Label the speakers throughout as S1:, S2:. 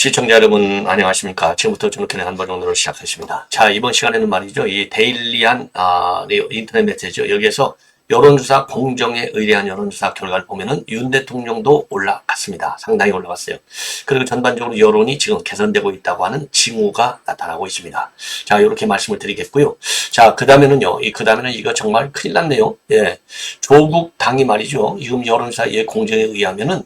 S1: 시청자 여러분 안녕하십니까? 지금부터 저녁에 한번 정도로 시작하겠습니다. 자 이번 시간에는 말이죠. 이 데일리한 아, 네, 인터넷 메시지죠. 여기에서 여론조사 공정에 의뢰한 여론조사 결과를 보면은 윤 대통령도 올라갔습니다. 상당히 올라갔어요. 그리고 전반적으로 여론이 지금 개선되고 있다고 하는 징후가 나타나고 있습니다. 자 이렇게 말씀을 드리겠고요. 자 그 다음에는요 이 그 다음에는 이거 정말 큰일 났네요. 예. 조국 당이 말이죠. 지금 여론조사의 공정에 의하면은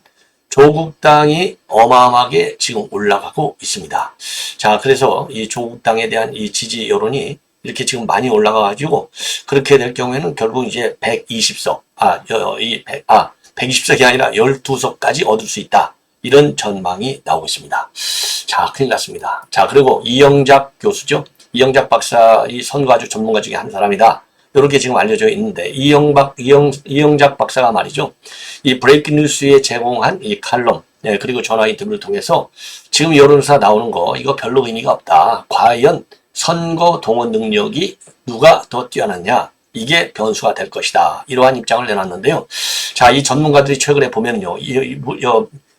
S1: 조국당이 어마어마하게 지금 올라가고 있습니다. 자, 그래서 이 조국당에 대한 이 지지 여론이 이렇게 지금 많이 올라가가지고 그렇게 될 경우에는 결국 이제 120석, 아, 여, 이 100, 아, 120석이 아니라 12석까지 얻을 수 있다. 이런 전망이 나오고 있습니다. 자, 큰일 났습니다. 자, 그리고 이영작 교수죠. 이영작 박사, 이 선거아주 전문가 중에 한 사람이다. 이렇게 지금 알려져 있는데 이영박 이영 이영작 박사가 말이죠. 이 브레이크 뉴스에 제공한 이 칼럼 네, 그리고 전화 인터뷰를 통해서 지금 여론조사 나오는 거 이거 별로 의미가 없다. 과연 선거 동원 능력이 누가 더 뛰어났냐? 이게 변수가 될 것이다. 이러한 입장을 내놨는데요. 자, 이 전문가들이 최근에 보면요. 이,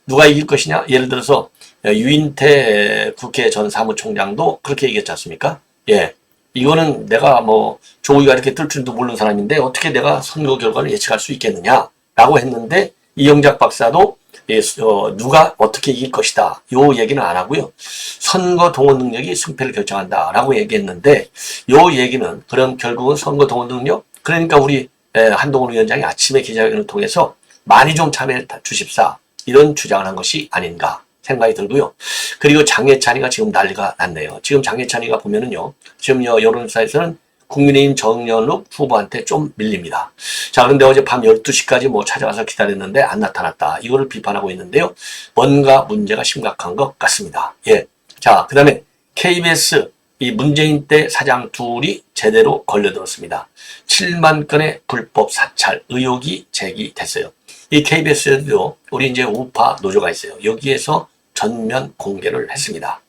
S1: 누가 이길 것이냐? 예를 들어서 유인태 국회 전 사무총장도 그렇게 얘기했지 않습니까? 예. 이거는 내가 뭐 조의가 이렇게 뜰 줄도 모르는 사람인데 어떻게 내가 선거 결과를 예측할 수 있겠느냐라고 했는데 이영작 박사도 예, 어, 누가 어떻게 이길 것이다 요 얘기는 안 하고요 선거 동원 능력이 승패를 결정한다 라고 얘기했는데 요 얘기는 그럼 결국은 선거 동원 능력 그러니까 우리 에, 한동훈 위원장이 아침에 기자회견을 통해서 많이 좀 참여해 주십사 이런 주장을 한 것이 아닌가 생각이 들고요. 그리고 장해찬이가 지금 난리가 났네요. 지금 장해찬이가 보면은요. 지금 여론조사에서는 국민의힘 정연욱 후보한테 좀 밀립니다. 자, 그런데 어제 밤 12시까지 뭐 찾아가서 기다렸는데 안 나타났다. 이거를 비판하고 있는데요. 뭔가 문제가 심각한 것 같습니다. 예. 자, 그 다음에 KBS 이 문재인 때 사장 둘이 제대로 걸려들었습니다. 7만 건의 불법 사찰 의혹이 제기됐어요. 이 KBS에도 우리 이제 우파 노조가 있어요. 여기에서 전면 공개를 했습니다.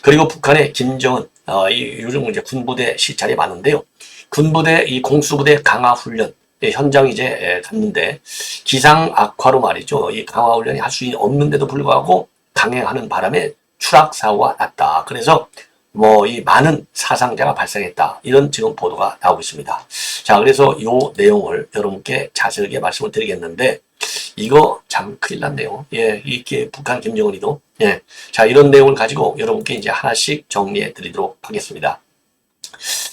S1: 그리고 북한의 김정은 어, 이 요즘 이제 군부대 시찰이 많은데요. 군부대 이 공수부대 강화 훈련 현장 이제 갔는데 기상 악화로 말이죠. 이 강화 훈련이 할 수 없는데도 불구하고 강행하는 바람에 추락 사고가 났다. 그래서 뭐 이 많은 사상자가 발생했다. 이런 지금 보도가 나오고 있습니다. 자, 그래서 요 내용을 여러분께 자세하게 말씀을 드리겠는데 이거 참 큰일 났네요. 예, 이게 북한 김정은이도. 예. 자, 이런 내용을 가지고 여러분께 이제 하나씩 정리해 드리도록 하겠습니다.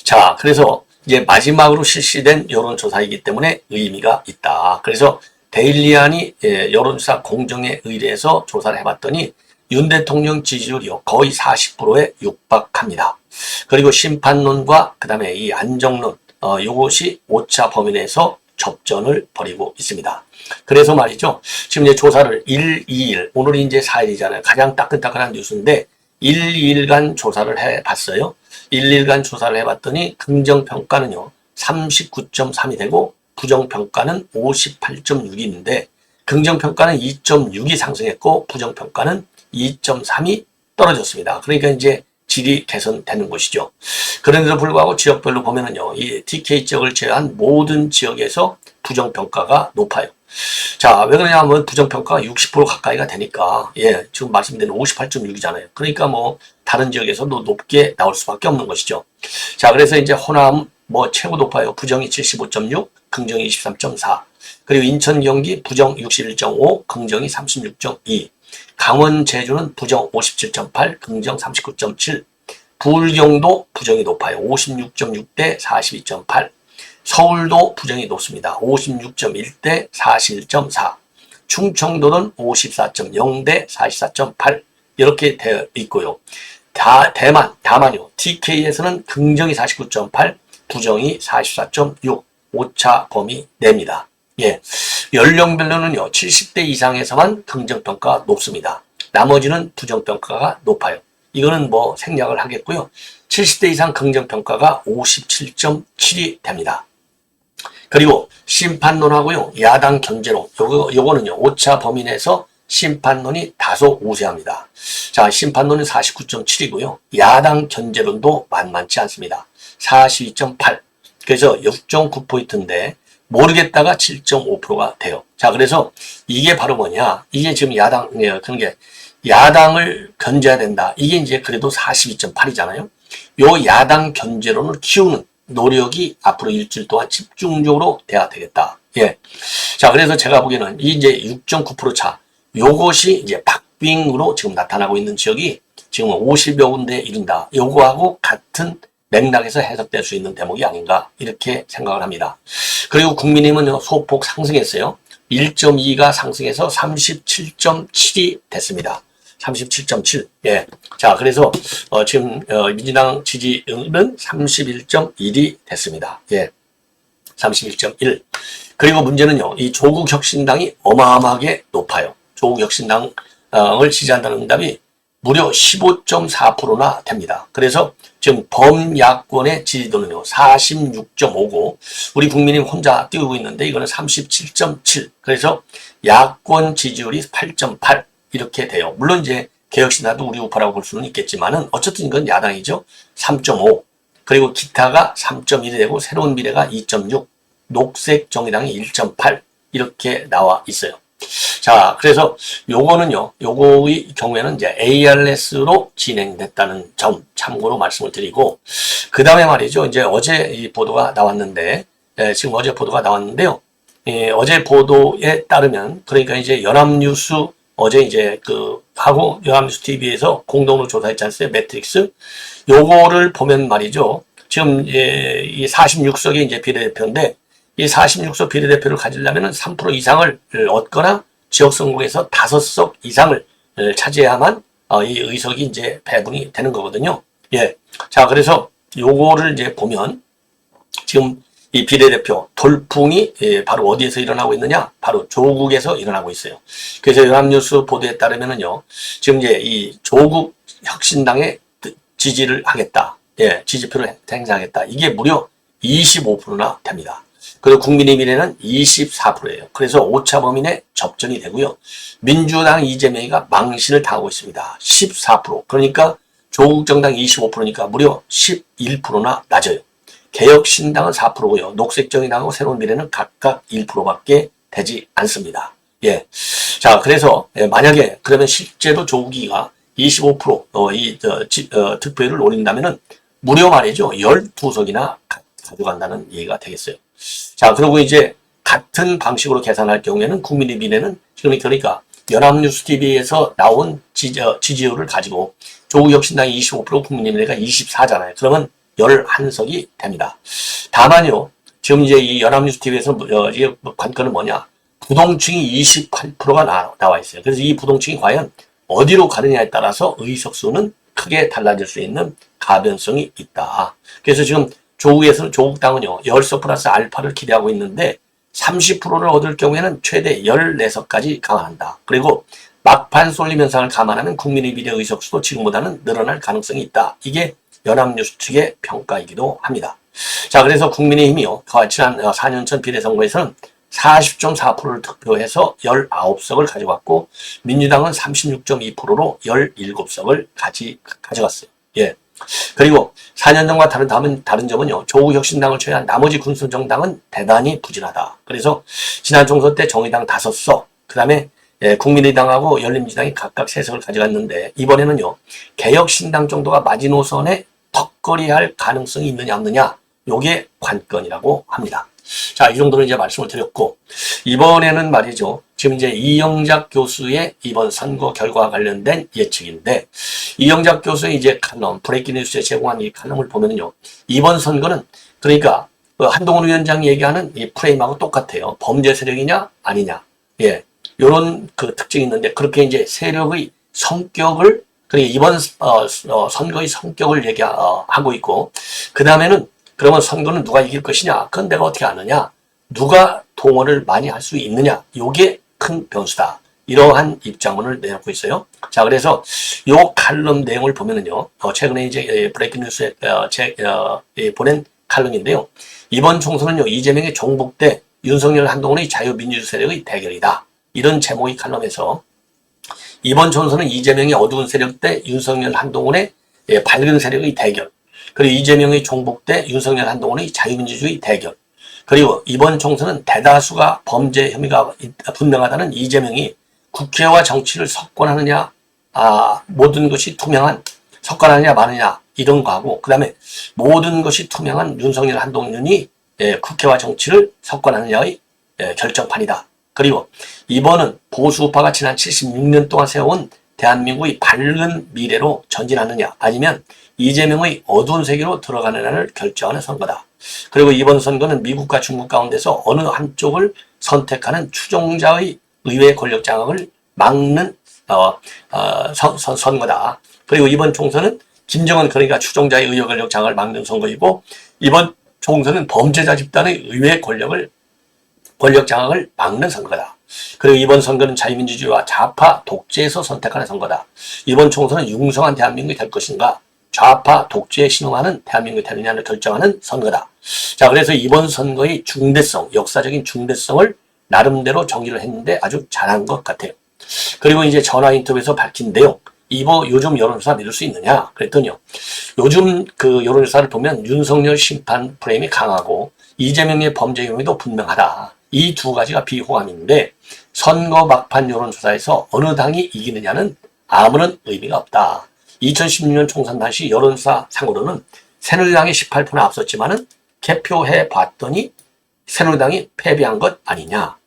S1: 자, 그래서 이제 마지막으로 실시된 여론조사이기 때문에 의미가 있다. 그래서 데일리안이 예, 여론조사 공정에 의뢰해서 조사를 해봤더니 윤 대통령 지지율이요 거의 40%에 육박합니다. 그리고 심판론과 그 다음에 이 안정론 어, 요것이 오차 범위 내에서 접전을 벌이고 있습니다. 그래서 말이죠. 지금 이제 조사를 1, 2일, 오늘이 이제 4일이잖아요. 가장 따끈따끈한 뉴스인데 1, 2일간 조사를 해 봤어요. 1, 2일간 조사를 해 봤더니 긍정평가는요. 39.3이 되고 부정평가는 58.6인데 긍정평가는 2.6이 상승했고 부정평가는 2.3이 떨어졌습니다. 그러니까 이제 질이 개선되는 것이죠. 그런데도 불구하고 지역별로 보면은요, 이 TK 지역을 제외한 모든 지역에서 부정평가가 높아요. 자, 왜 그러냐면 부정평가가 60% 가까이가 되니까, 예, 지금 말씀드린 58.6이잖아요. 그러니까 뭐, 다른 지역에서도 높게 나올 수밖에 없는 것이죠. 자, 그래서 이제 호남 뭐 최고 높아요. 부정이 75.6, 긍정이 23.4. 그리고 인천, 경기 부정 61.5, 긍정이 36.2. 강원, 제주는 부정 57.8, 긍정 39.7, 불경도 부정이 높아요. 56.6 대 42.8. 서울도 부정이 높습니다. 56.1 대 41.4. 충청도는 54.0 대 44.8. 이렇게 되어 있고요. 다, 대만, 다만요. TK에서는 긍정이 49.8, 부정이 44.6. 오차 범위 내입니다. 예. 연령별로는요, 70대 이상에서만 긍정평가가 높습니다. 나머지는 부정평가가 높아요. 이거는 뭐 생략을 하겠고요. 70대 이상 긍정평가가 57.7이 됩니다. 그리고 심판론하고요, 야당 견제론, 요거, 요거는요, 오차 범위 내에서 심판론이 다소 우세합니다. 자, 심판론은 49.7이고요. 야당 견제론도 만만치 않습니다. 42.8. 그래서 6.9포인트인데 모르겠다가 7.5%가 돼요. 자, 그래서 이게 바로 뭐냐? 이게 지금 야당, 예, 그런 게 야당을 견제해야 된다. 이게 이제 그래도 42.8이잖아요. 요 야당 견제론을 키우는 노력이 앞으로 일주일 동안 집중적으로 돼야 되겠다. 예. 자, 그래서 제가 보기에는 이 이제 6.9% 차, 요것이 이제 박빙으로 지금 나타나고 있는 지역이 지금 50여 군데 이른다. 요거하고 같은 맥락에서 해석될 수 있는 대목이 아닌가 이렇게 생각을 합니다. 그리고 국민의힘은 소폭 상승했어요. 1.2가 상승해서 37.7이 됐습니다. 37.7. 예. 자, 그래서 어, 지금 어, 민주당 지지율은 31.1이 됐습니다. 예. 31.1. 그리고 문제는요. 이 조국 혁신당이 어마어마하게 높아요. 조국 혁신당을 지지한다는 응답이 무려 15.4%나 됩니다. 그래서 지금 범야권의 지지도는요, 46.5고, 우리 국민이 혼자 띄우고 있는데, 이거는 37.7. 그래서 야권 지지율이 8.8. 이렇게 돼요. 물론 이제 개혁신당도 우리 우파라고 볼 수는 있겠지만 은, 어쨌든 이건 야당이죠. 3.5. 그리고 기타가 3.1이 되고, 새로운 미래가 2.6. 녹색 정의당이 1.8. 이렇게 나와 있어요. 자, 그래서 요거는요, 요거의 경우에는 이제 ARS로 진행됐다는 점 참고로 말씀을 드리고, 그 다음에 말이죠, 이제 어제 이 보도가 나왔는데, 예, 지금 어제 보도가 나왔는데요, 예, 어제 보도에 따르면, 그러니까 이제 연합뉴스 어제 이제 그 하고 연합뉴스 TV에서 공동으로 조사했지 않습니까? 매트릭스. 요거를 보면 말이죠. 지금 예, 이 46석의 이제 비례대표인데 이 46석 비례대표를 가지려면 3% 이상을 얻거나 지역 선거에서 5석 이상을 차지해야만 어, 이 의석이 이제 배분이 되는 거거든요. 예. 자, 그래서 요거를 이제 보면 지금 이 비례대표 돌풍이 예, 바로 어디에서 일어나고 있느냐? 바로 조국에서 일어나고 있어요. 그래서 연합뉴스 보도에 따르면은요, 지금 이제 이 조국 혁신당에 지지를 하겠다. 예, 지지표를 행사하겠다. 이게 무려 25%나 됩니다. 그리고 국민의 미래는 24%예요. 그래서 오차 범인의 접전이 되고요. 민주당 이재명이가 망신을 당하고 있습니다. 14%. 그러니까 조국 정당 25%니까 무려 11%나 낮아요. 개혁신당은 4%고요. 녹색정의당하고 새로운 미래는 각각 1%밖에 되지 않습니다. 예. 자, 그래서 예, 만약에 그러면 실제로 조국이가 25% 어, 이 어, 지, 어, 득표율을 노린다면은 무려 말이죠. 12석이나 가져간다는 얘기가 되겠어요. 자, 그리고 이제 같은 방식으로 계산할 경우에는 국민의 미래는 지금 그러니까 연합뉴스 TV에서 나온 지지, 지지율을 가지고 조국혁신당이 25% 국민의 미래가 24잖아요. 그러면 11석이 됩니다. 다만요, 지금 이제 이 연합뉴스 TV에서 어, 이게 관건은 뭐냐? 부동층이 28%가 나, 나와 있어요. 그래서 이 부동층이 과연 어디로 가느냐에 따라서 의석수는 크게 달라질 수 있는 가변성이 있다. 그래서 지금 조국에서는 조국당은요, 10석 플러스 알파를 기대하고 있는데 30%를 얻을 경우에는 최대 14석까지 강화한다. 그리고 막판 쏠림 현상을 감안하면 국민의 비례 의석수도 지금보다는 늘어날 가능성이 있다. 이게 연합뉴스 측의 평가이기도 합니다. 자, 그래서 국민의힘이요. 지난 4년 전 비례선거에서는 40.4%를 득표해서 19석을 가져갔고 민주당은 36.2%로 17석을 가지, 가져갔어요. 예. 그리고 4년 전과 다른, 다른, 다른 점은요. 조국 혁신당을 제외한 나머지 군수 정당은 대단히 부진하다. 그래서 지난 총선 때 정의당 5석, 그 다음에 예, 국민의당하고 열린민주당이 각각 3석을 가져갔는데 이번에는요. 개혁신당 정도가 마지노선에 턱걸이할 가능성이 있느냐 없느냐 요게 관건이라고 합니다. 자, 이 정도는 이제 말씀을 드렸고, 이번에는 말이죠. 지금 이제 이영작 교수의 이번 선거 결과와 관련된 예측인데, 이영작 교수의 이제 칼럼, 브레이킹 뉴스에 제공한 이 칼럼을 보면요. 이번 선거는, 그러니까, 그 한동훈 위원장 얘기하는 이 프레임하고 똑같아요. 범죄 세력이냐, 아니냐. 예. 요런 그 특징이 있는데, 그렇게 이제 세력의 성격을, 그리고 이번 어, 어, 선거의 성격을 얘기하고 있고, 그 다음에는 그러면 선거는 누가 이길 것이냐? 그건 내가 어떻게 아느냐? 누가 동원을 많이 할 수 있느냐? 요게 큰 변수다. 이러한 입장문을 내놓고 있어요. 자, 그래서 요 칼럼 내용을 보면은요, 어, 최근에 이제 브레이킹 뉴스에 어, 제, 어, 예, 보낸 칼럼인데요. 이번 총선은요, 이재명의 종북 대 윤석열 한동훈의 자유민주주의 세력의 대결이다. 이런 제목의 칼럼에서 이번 총선은 이재명의 어두운 세력 대 윤석열 한동훈의 예, 밝은 세력의 대결. 그리고 이재명의 종북 대 윤석열 한동훈의 자유민주주의 대결. 그리고 이번 총선은 대다수가 범죄 혐의가 있- 분명하다는 이재명이 국회와 정치를 석권하느냐, 아, 모든 것이 투명한 석권하느냐 마느냐 이런 거하고 그 다음에 모든 것이 투명한 윤석열 한동훈이 예, 국회와 정치를 석권하느냐의 예, 결정판이다. 그리고 이번은 보수파가 지난 76년 동안 세워온 대한민국의 밝은 미래로 전진하느냐 아니면 이재명의 어두운 세계로 들어가느냐를 결정하는 선거다. 그리고 이번 선거는 미국과 중국 가운데서 어느 한쪽을 선택하는 추종자의 의회 권력 장악을 막는 어, 어, 선, 선, 선거다. 그리고 이번 총선은 김정은 그러니까 추종자의 의회 권력 장악을 막는 선거이고 이번 총선은 범죄자 집단의 의회 권력을 권력 장악을 막는 선거다. 그리고 이번 선거는 자유민주주의와 좌파 독재에서 선택하는 선거다. 이번 총선은 융성한 대한민국이 될 것인가 좌파 독재에 신용하는 대한민국이 되느냐를 결정하는 선거다. 자, 그래서 이번 선거의 중대성, 역사적인 중대성을 나름대로 정의를 했는데 아주 잘한 것 같아요. 그리고 이제 전화 인터뷰에서 밝힌 내용. 이거 요즘 여론조사 믿을 수 있느냐? 그랬더니요. 요즘 그 여론조사를 보면 윤석열 심판 프레임이 강하고 이재명의 범죄 혐의도 분명하다. 이 두 가지가 비호감인데 선거 막판 여론조사에서 어느 당이 이기느냐는 아무런 의미가 없다. 2016년 총선 당시 여론조사 상으로는 새누리당이 18%나 앞섰지만 은 개표해 봤더니 새누리당이 패배한 것 아니냐.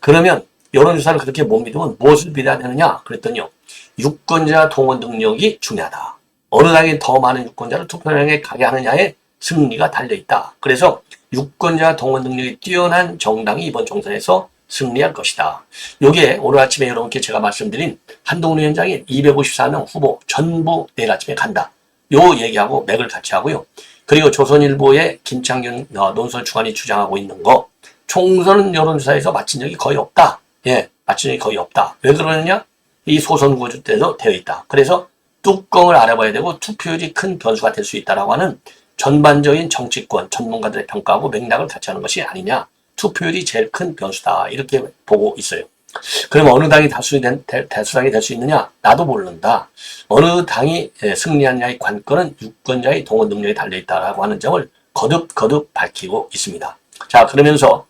S1: 그러면 여론조사를 그렇게 못 믿으면 무엇을 되느냐? 그랬더니요. 유권자 동원 능력이 중요하다. 어느 당이 더 많은 유권자를 투표장에 가게 하느냐에 승리가 달려있다. 그래서 유권자 동원 능력이 뛰어난 정당이 이번 총선에서 승리할 것이다. 요게 오늘 아침에 여러분께 제가 말씀드린 한동훈 위원장이 254명 후보 전부 내일 아침에 간다. 요 얘기하고 맥을 같이 하고요. 그리고 조선일보의 김창균 어, 논설 주관이 주장하고 있는 거 총선 여론조사에서 마친 적이 거의 없다. 예, 마친 적이 거의 없다. 왜 그러느냐? 이 소선 구조 때도 되어 있다. 그래서 뚜껑을 알아봐야 되고 투표율이 큰 변수가 될 수 있다라고 하는 전반적인 정치권 전문가들의 평가하고 맥락을 같이 하는 것이 아니냐. 투표율이 제일 큰 변수다. 이렇게 보고 있어요. 그럼 어느 당이 다수 된, 대, 대수당이 될 수 있느냐? 나도 모른다. 어느 당이 예, 승리하느냐의 관건은 유권자의 동원 능력에 달려있다라고 하는 점을 거듭 거듭 밝히고 있습니다. 자, 그러면서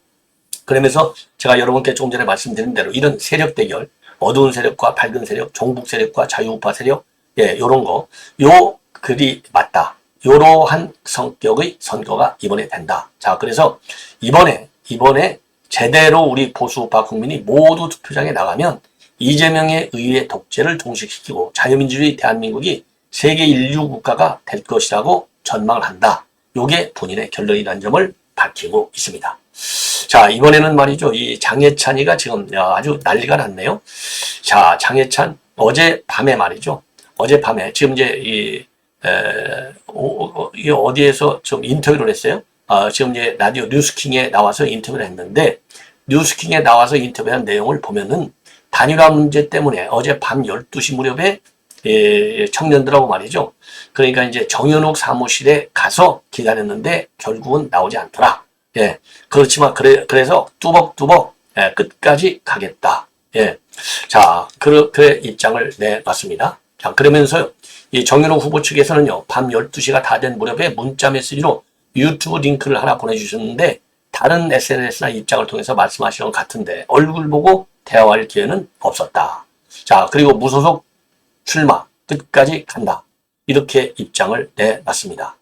S1: 그러면서 제가 여러분께 조금 전에 말씀드린 대로 이런 세력 대결, 어두운 세력과 밝은 세력, 종북 세력과 자유우파 세력, 예, 요런 거, 요 글이 맞다. 요러한 성격의 선거가 이번에 된다. 자, 그래서 이번에, 이번에 제대로 우리 보수우파 국민이 모두 투표장에 나가면 이재명의 의회 독재를 종식시키고 자유민주주의 대한민국이 세계 인류 국가가 될 것이라고 전망을 한다. 요게 본인의 결론이라는 점을 밝히고 있습니다. 자, 이번에는 말이죠. 이 장해찬이가 지금 아주 난리가 났네요. 자, 장해찬 어제 밤에 말이죠. 어제 밤에 지금 이제 이, 에, 어, 어, 이 어디에서 좀 인터뷰를 했어요. 아, 지금 이제 라디오 뉴스킹에 나와서 인터뷰를 했는데 뉴스킹에 나와서 인터뷰한 내용을 보면은 단일화 문제 때문에 어제 밤 12시 무렵에 예, 청년들하고 말이죠. 그러니까 이제 정현옥 사무실에 가서 기다렸는데 결국은 나오지 않더라. 예. 그렇지만 그래 그래서 뚜벅뚜벅 예, 끝까지 가겠다. 예. 자, 그, 그의 입장을 내놨습니다. 자, 그러면서요. 이 정현옥 후보 측에서는요. 밤 12시가 다 된 무렵에 문자 메시지로 유튜브 링크를 하나 보내주셨는데 다른 SNS나 입장을 통해서 말씀하시는 것 같은데 얼굴 보고 대화할 기회는 없었다. 자, 그리고 무소속 출마 끝까지 간다. 이렇게 입장을 내놨습니다.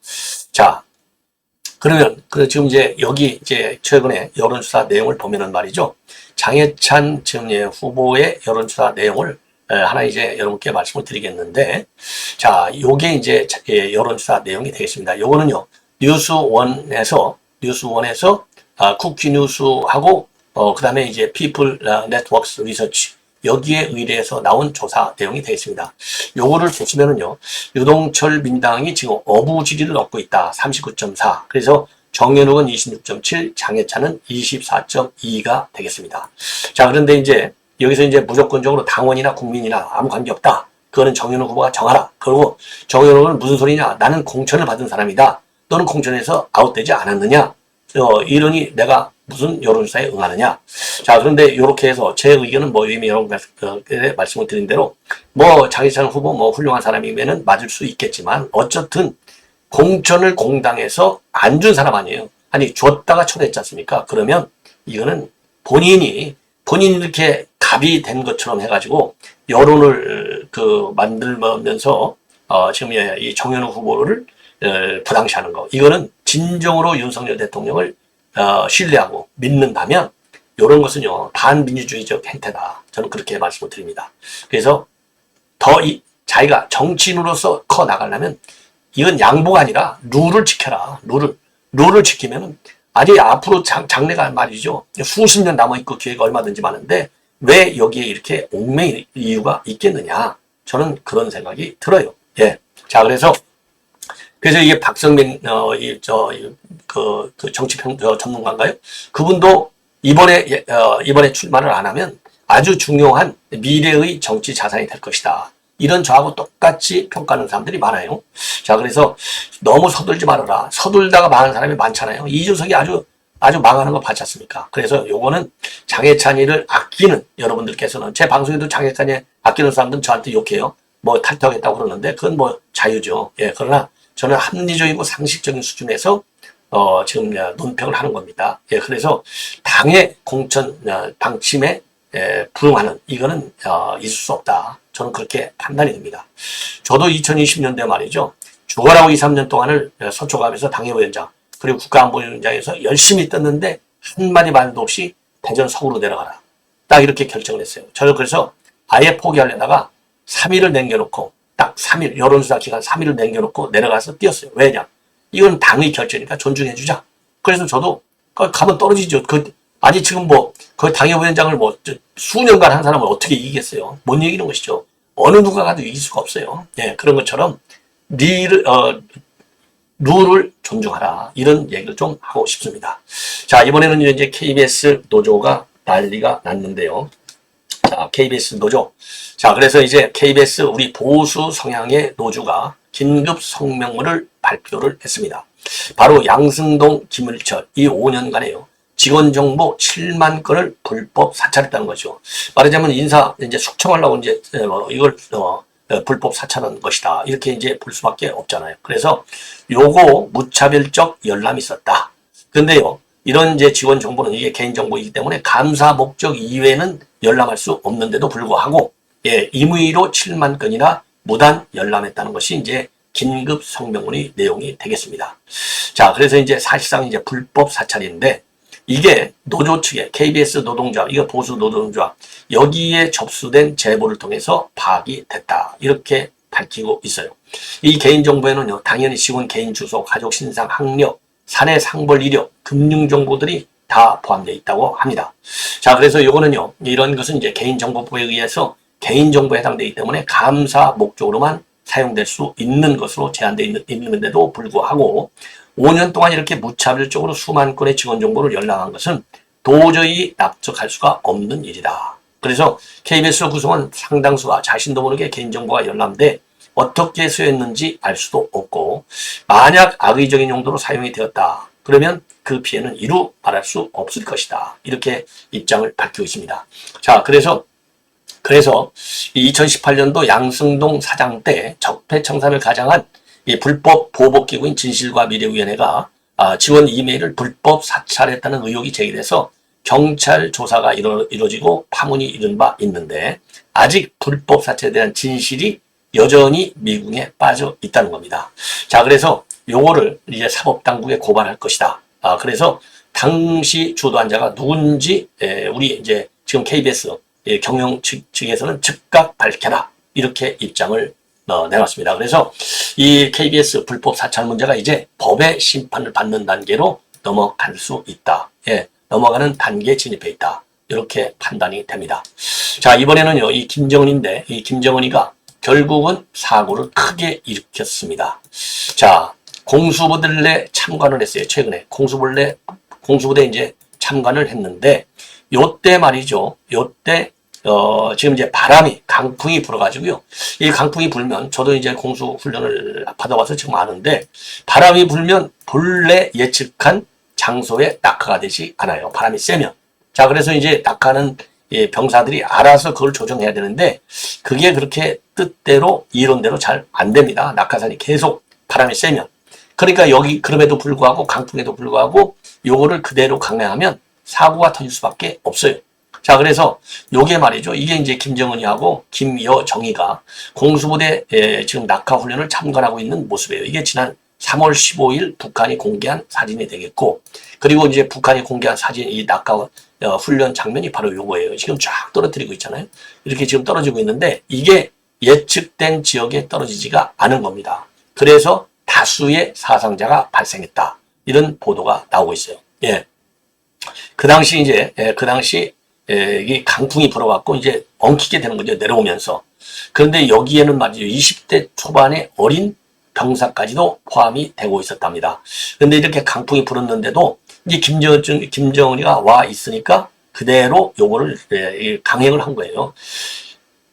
S1: 자, 그러면 그 지금 이제 여기 이제 최근에 여론조사 내용을 보면은 말이죠. 장해찬 지금 예 후보의 여론조사 내용을 에, 하나 이제 여러분께 말씀을 드리겠는데, 자, 요게 이제 자- 예, 여론조사 내용이 되겠습니다. 요거는요, 뉴스원에서, 뉴스원에서, 아, 쿠키뉴스하고, 어, 그 다음에 이제 피플 네트워크스 리서치, 여기에 의뢰해서 나온 조사 내용이 되겠습니다. 요거를 보시면은요, 유동철 민당이 지금 어부지리를 얻고 있다. 39.4. 그래서 정현욱은 26.7, 장해찬은 24.2가 되겠습니다. 자, 그런데 이제 여기서 이제 무조건적으로 당원이나 국민이나 아무 관계 없다. 그거는 정현욱 후보가 정하라. 그리고 정현욱은 무슨 소리냐? 나는 공천을 받은 사람이다. 너는 공천에서 아웃되지 않았느냐? 어, 이러니 내가 무슨 여론조사에 응하느냐. 자, 그런데 이렇게 해서 제 의견은 뭐 이미 여러 번 말씀을 드린 대로 뭐 장희찬 후보 뭐 훌륭한 사람이면은 맞을 수 있겠지만 어쨌든 공천을 공당에서 안 준 사람 아니에요. 아니, 줬다가 초대했지 않습니까? 그러면 이거는 본인이 본인이 이렇게 갑이 된 것처럼 해가지고 여론을 그 만들면서 어 지금 이 정현우 후보를 어, 부당시하는 거 이거는 진정으로 윤석열 대통령을 어, 신뢰하고 믿는다면 이런 것은요 반민주주의적 행태다 저는 그렇게 말씀을 드립니다. 그래서 더 이 자기가 정치인으로서 커 나가려면 이건 양보가 아니라 룰을 지켜라 룰을 룰을 지키면은 아직 앞으로 장, 장래가 말이죠. 수십 년 남아있고 기회가 얼마든지 많은데 왜 여기에 이렇게 옥매일 이유가 있겠느냐. 저는 그런 생각이 들어요. 예. 자, 그래서, 그래서 이게 박성민, 어, 이, 저, 이, 그, 그 정치평, 저, 전문가인가요? 그분도 이번에, 예, 어, 이번에 출마를 안 하면 아주 중요한 미래의 정치 자산이 될 것이다. 이런 저하고 똑같이 평가하는 사람들이 많아요. 자, 그래서 너무 서둘지 말아라. 서둘다가 망하는 사람이 많잖아요. 이준석이 아주 아주 망하는 거 봤지 않습니까? 그래서 요거는 장해찬이를 아끼는 여러분들께서는 제 방송에도 장해찬이 아끼는 사람들은 저한테 욕해요. 뭐 탈퇴하겠다고 그러는데 그건 뭐 자유죠. 예, 그러나 저는 합리적이고 상식적인 수준에서 어, 지금 논평을 하는 겁니다. 예, 그래서 당의 공천 어, 방침에 에, 불응하는 이거는 어, 있을 수 없다. 저는 그렇게 판단이 됩니다. 저도 2020년대 말이죠. 죽어라고 2, 3년 동안을 서초갑에서 당협위원장 그리고 국가안보위원장에서 열심히 떴는데 한마디 말도 없이 대전 서울로 내려가라. 딱 이렇게 결정을 했어요. 저는 그래서 아예 포기하려다가 3일을 남겨놓고 딱 3일 여론조사 기간 3일을 남겨놓고 내려가서 뛰었어요. 왜냐? 이건 당의 결정이니까 존중해주자. 그래서 저도 가면 떨어지죠. 그 아니 지금 뭐 그 당협위원장을 뭐 수년간 한 사람을 어떻게 이기겠어요? 못 이기는 것이죠. 어느 누가 가도 이길 수가 없어요. 예, 그런 것처럼 리를 어, 룰을 존중하라 이런 얘기를 좀 하고 싶습니다. 자 이번에는 이제 KBS 노조가 난리가 났는데요. 자 KBS 노조. 자 그래서 이제 KBS 우리 보수 성향의 노조가 긴급 성명문을 발표를 했습니다. 바로 양승동, 김을철 이 5년간에요. 직원 정보 7만 건을 불법 사찰했다는 거죠. 말하자면 인사 이제 숙청하려고 이제 어, 이걸 어, 어, 불법 사찰한 것이다. 이렇게 이제 볼 수밖에 없잖아요. 그래서 요거 무차별적 열람이 있었다. 근데요, 이런 이제 직원 정보는 이게 개인 정보이기 때문에 감사 목적 이외에는 열람할 수 없는데도 불구하고 예, 임의로 7만 건이나 무단 열람했다는 것이 이제 긴급 성명문의 내용이 되겠습니다. 자, 그래서 이제 사실상 이제 불법 사찰인데 이게 노조 측의 KBS 노동조합, 이거 보수 노동조합 여기에 접수된 제보를 통해서 파악이 됐다. 이렇게 밝히고 있어요. 이 개인정보에는요, 당연히 직원 개인 주소, 가족 신상, 학력, 사내 상벌 이력, 금융 정보들이 다 포함되어 있다고 합니다. 자, 그래서 이거는요, 이런 것은 이제 개인정보법에 의해서 개인정보에 해당되기 때문에 감사 목적으로만 사용될 수 있는 것으로 제한되어 있는, 있는데도 불구하고 5년 동안 이렇게 무차별적으로 수만 건의 직원 정보를 열람한 것은 도저히 납득할 수가 없는 일이다. 그래서 KBS 구성원 상당수가 자신도 모르게 개인정보가 열람돼 어떻게 쓰였는지 알 수도 없고 만약 악의적인 용도로 사용이 되었다. 그러면 그 피해는 이루 말할 수 없을 것이다. 이렇게 입장을 밝히고 있습니다. 자, 그래서 그래서 2018년도 양승동 사장 때 적폐청산을 가장한 이 불법 보복기구인 진실과 미래위원회가 아, 지원 이메일을 불법 사찰했다는 의혹이 제기돼서 경찰 조사가 이루, 이루어지고 파문이 일은 바 있는데 아직 불법 사찰에 대한 진실이 여전히 미궁에 빠져 있다는 겁니다. 자, 그래서 요거를 이제 사법당국에 고발할 것이다. 아, 그래서 당시 주도한 자가 누군지 에, 우리 이제 지금 KBS 예, 경영 측, 측에서는 즉각 밝혀라. 이렇게 입장을 어, 내놨습니다. 그래서 이 KBS 불법 사찰 문제가 이제 법의 심판을 받는 단계로 넘어갈 수 있다. 예, 넘어가는 단계에 진입해 있다. 이렇게 판단이 됩니다. 자, 이번에는요, 이 김정은인데, 이 김정은이가 결국은 사고를 크게 일으켰습니다. 자, 공수부들내 참관을 했어요. 최근에. 공수부대, 공수부대 이제 참관을 했는데, 요때 말이죠. 요때 어, 지금 이제 바람이, 강풍이 불어가지고요. 이 강풍이 불면, 저도 이제 공수 훈련을 받아와서 지금 아는데, 바람이 불면 본래 예측한 장소에 낙하가 되지 않아요. 바람이 세면. 자, 그래서 이제 낙하는 예, 병사들이 알아서 그걸 조정해야 되는데 그게 그렇게 뜻대로 이론대로 잘 안 됩니다. 낙하산이 계속 바람이 세면. 그러니까 여기 그럼에도 불구하고 강풍에도 불구하고 요거를 그대로 강행하면 사고가 터질 수밖에 없어요. 자, 그래서 요게 말이죠. 이게 이제 김정은이하고 김여정이가 공수부대 에, 지금 낙하 훈련을 참관하고 있는 모습이에요. 이게 지난 3월 15일 북한이 공개한 사진이 되겠고, 그리고 이제 북한이 공개한 사진, 이 낙하 어, 훈련 장면이 바로 요거예요. 지금 쫙 떨어뜨리고 있잖아요. 이렇게 지금 떨어지고 있는데, 이게 예측된 지역에 떨어지지가 않은 겁니다. 그래서 다수의 사상자가 발생했다. 이런 보도가 나오고 있어요. 예. 그 당시 이제, 예, 그 당시, 예, 이 강풍이 불어갖고 이제 엉키게 되는 거죠. 내려오면서. 그런데 여기에는 말이죠. 20대 초반의 어린 병사까지도 포함이 되고 있었답니다. 근데 이렇게 강풍이 불었는데도 이제 김정은, 김정은이가 와 있으니까 그대로 요거를 예, 강행을 한 거예요.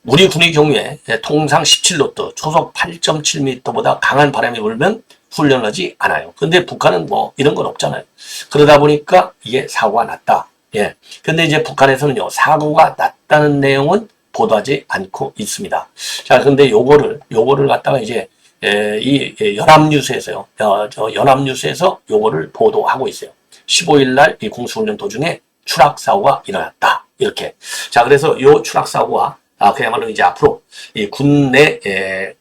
S1: 우리 군의 경우에 통상 17노트, 초속 8.7m보다 강한 바람이 불면 훈련을 하지 않아요. 근데 북한은 뭐 이런 건 없잖아요. 그러다 보니까 이게 사고가 났다. 예. 근데 이제 북한에서는요, 사고가 났다는 내용은 보도하지 않고 있습니다. 자, 근데 요거를, 요거를 갖다가 이제, 에, 이 에, 연합뉴스에서요, 어, 저 연합뉴스에서 요거를 보도하고 있어요. 15일 날 이 공수훈련 도중에 추락사고가 일어났다. 이렇게. 자, 그래서 요 추락사고가 아, 그야말로 이제 앞으로 이 군내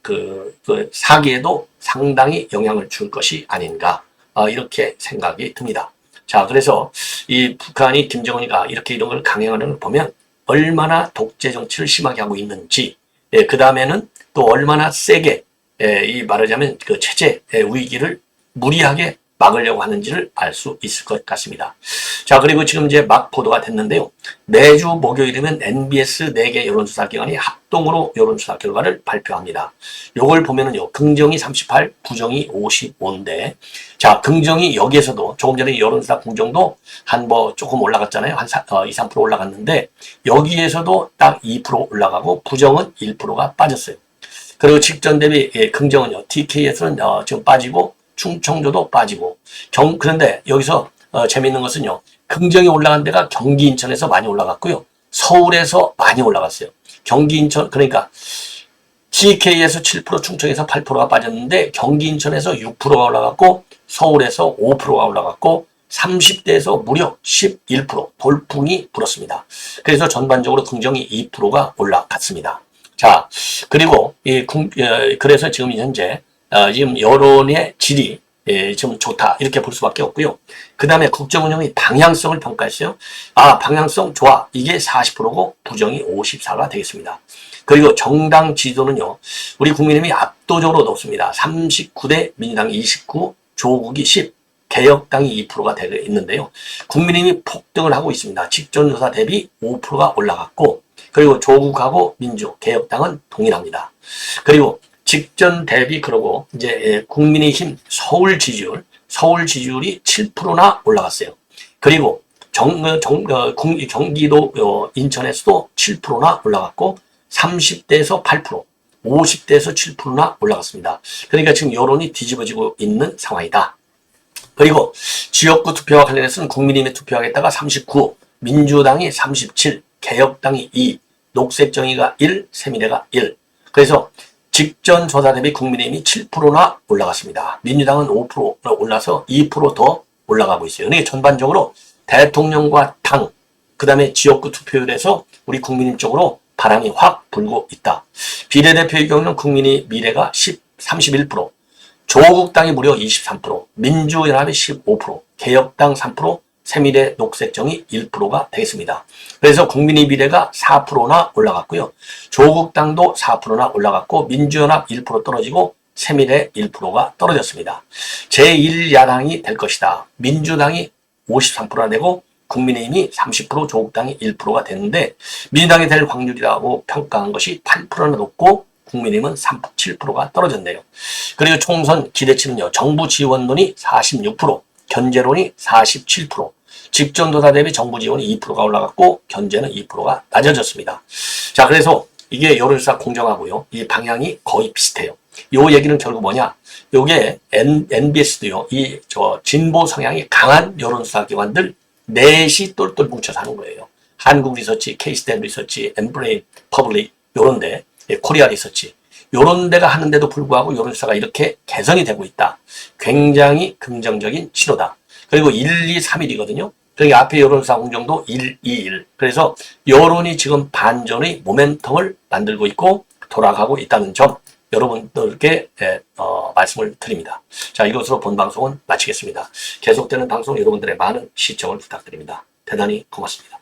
S1: 그, 그 사기에도 상당히 영향을 줄 것이 아닌가 아, 이렇게 생각이 듭니다. 자, 그래서 이 북한이 김정은이가 이렇게 이런 걸 강행하는 걸 보면 얼마나 독재 정치를 심하게 하고 있는지, 예, 그 다음에는 또 얼마나 세게 예, 이 말하자면 그 체제 위기를 무리하게 막으려고 하는지를 알 수 있을 것 같습니다. 자, 그리고 지금 이제 막 보도가 됐는데요. 매주 목요일이면 NBS 4개 여론조사 기관이 합동으로 여론조사 결과를 발표합니다. 요걸 보면은요, 긍정이 38, 부정이 55인데, 자, 긍정이 여기에서도 조금 전에 여론조사 긍정도 한 뭐 조금 올라갔잖아요. 한 4, 어, 2, 3% 올라갔는데, 여기에서도 딱 2% 올라가고, 부정은 1%가 빠졌어요. 그리고 직전 대비 예, 긍정은요, TK에서는 어, 지금 빠지고, 충청도도 빠지고 경, 그런데 여기서 어, 재미있는 것은요. 긍정이 올라간 데가 경기 인천에서 많이 올라갔고요. 서울에서 많이 올라갔어요. 경기 인천 그러니까 GK에서 7% 충청에서 8%가 빠졌는데 경기 인천에서 6%가 올라갔고 서울에서 5%가 올라갔고 30대에서 무려 11% 돌풍이 불었습니다. 그래서 전반적으로 긍정이 2%가 올라갔습니다. 자, 그리고 이 어, 그래서 지금 현재 어, 지금 여론의 질이 예, 좀 좋다 이렇게 볼 수밖에 없고요. 그 다음에 국정운영의 방향성을 평가했어요. 아 방향성 좋아 이게 40%고 부정이 54가 되겠습니다. 그리고 정당 지지도는요. 우리 국민의힘이 압도적으로 높습니다. 39대 민주당 29, 조국이 10, 개혁당이 2%가 되어 있는데요. 국민의힘이 폭등을 하고 있습니다. 직전조사 대비 5%가 올라갔고 그리고 조국하고 민주, 개혁당은 동일합니다. 그리고 직전 대비 그러고 이제 예, 국민의힘 서울 지지율 서울 지지율이 7%나 올라갔어요. 그리고 정, 어, 정, 어, 경기도 어, 인천에서도 7%나 올라갔고 30대에서 8%, 50대에서 7%나 올라갔습니다. 그러니까 지금 여론이 뒤집어지고 있는 상황이다. 그리고 지역구 투표와 관련해서는 국민의힘에 투표하겠다가 39, 민주당이 37, 개혁당이 2, 녹색정의가 1, 새미래가 1. 그래서 직전 조사 대비 국민의힘이 7%나 올라갔습니다. 민주당은 5% 올라서 2%더 올라가고 있어요. 그러니까 전반적으로 대통령과 당, 그 다음에 지역구 투표율에서 우리 국민의힘 쪽으로 바람이 확 불고 있다. 비례대표의 경우는 국민의 미래가 10, 31%, 조국당이 무려 23%, 민주연합이 15%, 개혁당 3%, 새미래 녹색정이 1%가 되겠습니다. 그래서 국민의 미래가 4%나 올라갔고요. 조국당도 4%나 올라갔고 민주연합 1% 떨어지고 새미래 1%가 떨어졌습니다. 제1야당이 될 것이다. 민주당이 53%나 되고 국민의힘이 30% 조국당이 1%가 됐는데 민주당이 될 확률이라고 평가한 것이 8%나 높고 국민의힘은 3, 7%가 떨어졌네요. 그리고 총선 기대치는요. 정부 지원론이 46%, 견제론이 47%, 직전도사 대비 정부 지원이 2%가 올라갔고 견제는 2%가 낮아졌습니다. 자, 그래서 이게 여론조사 공정하고요. 이 방향이 거의 비슷해요. 요 얘기는 결국 뭐냐? 요게 NBS도요, 이, 저, 진보 성향이 강한 여론수사기관들 넷이 똘똘 뭉쳐서 하는 거예요. 한국 리서치, 케이스템 리서치, 엠브레인 퍼블릭, 요런데, 예, 코리아 리서치. 요런 데가 하는데도 불구하고 여론수사가 이렇게 개선이 되고 있다. 굉장히 긍정적인 신호다. 그리고 1, 2, 3일이거든요. 그러니까 앞에 여론수사 공정도 1, 2, 1. 그래서 여론이 지금 반전의 모멘텀을 만들고 있고 돌아가고 있다는 점 여러분들께 예, 어, 말씀을 드립니다. 자, 이것으로 본 방송은 마치겠습니다. 계속되는 방송 여러분들의 많은 시청을 부탁드립니다. 대단히 고맙습니다.